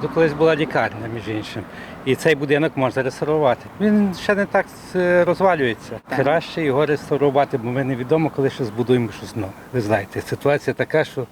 Тут колись була лікарня, між іншим, і цей будинок можна реставрувати. Він ще не так е, розвалюється. Краще його реставрувати, бо ми невідомо, коли ще збудуємо щось нове. Ви знаєте, ситуація така, що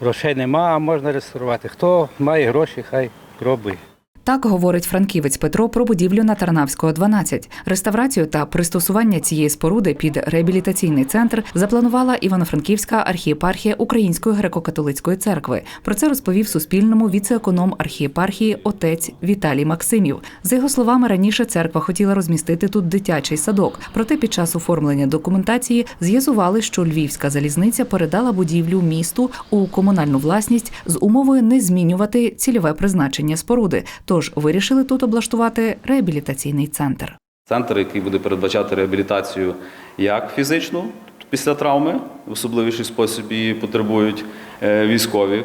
грошей нема, а можна реставрувати. Хто має гроші, хай пробує. Так говорить франківець Петро про будівлю на Тарнавського 12. Реставрацію та пристосування цієї споруди під реабілітаційний центр запланувала Івано-Франківська архієпархія Української греко-католицької церкви. Про це розповів Суспільному віце-економ архієпархії отець Віталій Максимів. За його словами, раніше церква хотіла розмістити тут дитячий садок. Проте під час оформлення документації з'ясували, що Львівська залізниця передала будівлю місту у комунальну власність з умовою не змінювати цільове призначення споруди. Тож вирішили тут облаштувати реабілітаційний центр. Центр, який буде передбачати реабілітацію як фізичну після травми, в особливіший спосіб її потребують е, військові,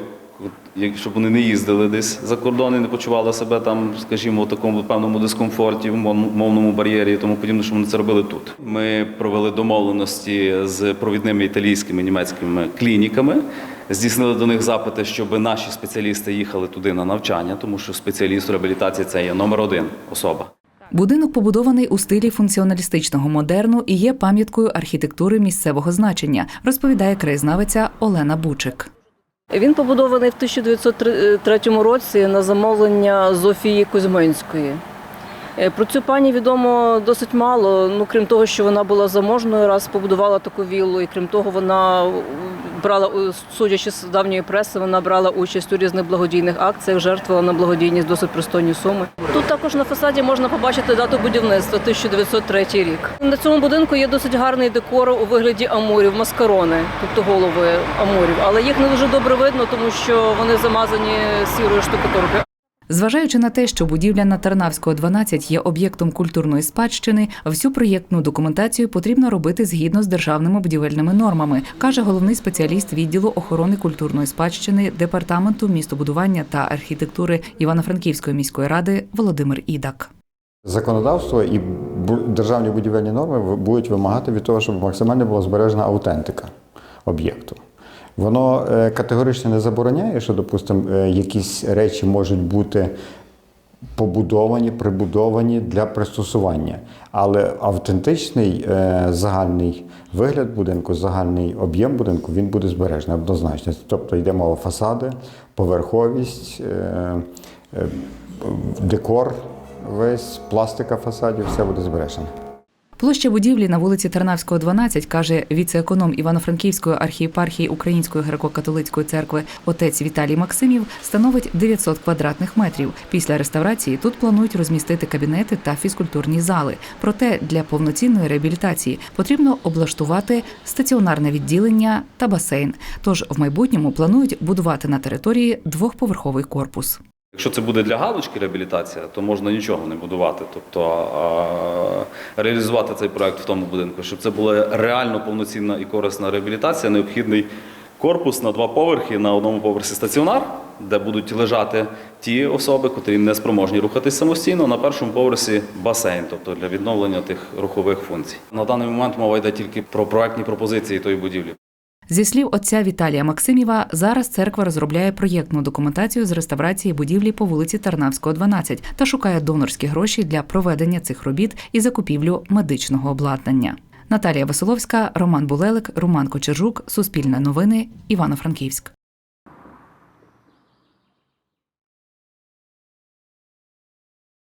щоб вони не їздили десь за кордон і не почували себе там, скажімо, в такому певному дискомфорті, в мов- мовному бар'єрі і тому подібне, щоб вони це робили тут. Ми провели домовленості з провідними італійськими німецькими клініками. Здійснили до них запити, щоб наші спеціалісти їхали туди на навчання, тому що спеціаліст реабілітації це є номер один особа. Будинок побудований у стилі функціоналістичного модерну і є пам'яткою архітектури місцевого значення, розповідає краєзнавиця Олена Бучик. Він побудований в 1903 році на замовлення Зофії Кузьминської. Е, Про цю пані відомо досить мало. Ну крім того, що вона була заможною, раз побудувала таку віллу, і крім того, вона брала, судячи з давньої преси, вона брала участь у різних благодійних акціях, жертвувала на благодійність досить пристойні суми. Тут також на фасаді можна побачити дату будівництва 1903 рік. На цьому будинку є досить гарний декор у вигляді амурів, маскарони, тобто голови амурів, але їх не дуже добре видно, тому що вони замазані сірою штукатуркою. Зважаючи на те, що будівля на Тарнавського 12 є об'єктом культурної спадщини, всю проєктну документацію потрібно робити згідно з державними будівельними нормами, каже головний спеціаліст відділу охорони культурної спадщини департаменту містобудування та архітектури Івано-Франківської міської ради Володимир Ідак. Законодавство і державні будівельні норми будуть вимагати від того, щоб максимально була збережена аутентика об'єкту. Воно е, категорично не забороняє, що, допустимо, е, якісь речі можуть бути побудовані, прибудовані для пристосування. Але автентичний е, загальний вигляд будинку, загальний об'єм будинку він буде збережений однозначно. Тобто йде мова фасади, поверховість, е, е, декор, весь пластика фасадів, все буде збережено. Площа будівлі на вулиці Тарнавського, 12, каже віце-економ Івано-Франківської архієпархії Української греко-католицької церкви отець Віталій Максимів становить 900 квадратних метрів. Після реставрації тут планують розмістити кабінети та фізкультурні зали. Проте для повноцінної реабілітації потрібно облаштувати стаціонарне відділення та басейн. Тож в майбутньому планують будувати на території двохповерховий корпус. Якщо це буде для галочки реабілітація, то можна нічого не будувати, тобто реалізувати цей проект в тому будинку. Щоб це була реально повноцінна і корисна реабілітація, необхідний корпус на два поверхи, на одному поверсі стаціонар, де будуть лежати ті особи, котрі не спроможні рухатись самостійно. На першому поверсі басейн, тобто для відновлення тих рухових функцій. На даний момент мова йде тільки про проектні пропозиції тої будівлі. Зі слів отця Віталія Максимєва, зараз церква розробляє проєктну документацію з реставрації будівлі по вулиці Тарнавського, 12 та шукає донорські гроші для проведення цих робіт і закупівлю медичного обладнання. Наталія Василовська, Роман Булелик, Роман Кочержук, Суспільне новини, Івано-Франківськ.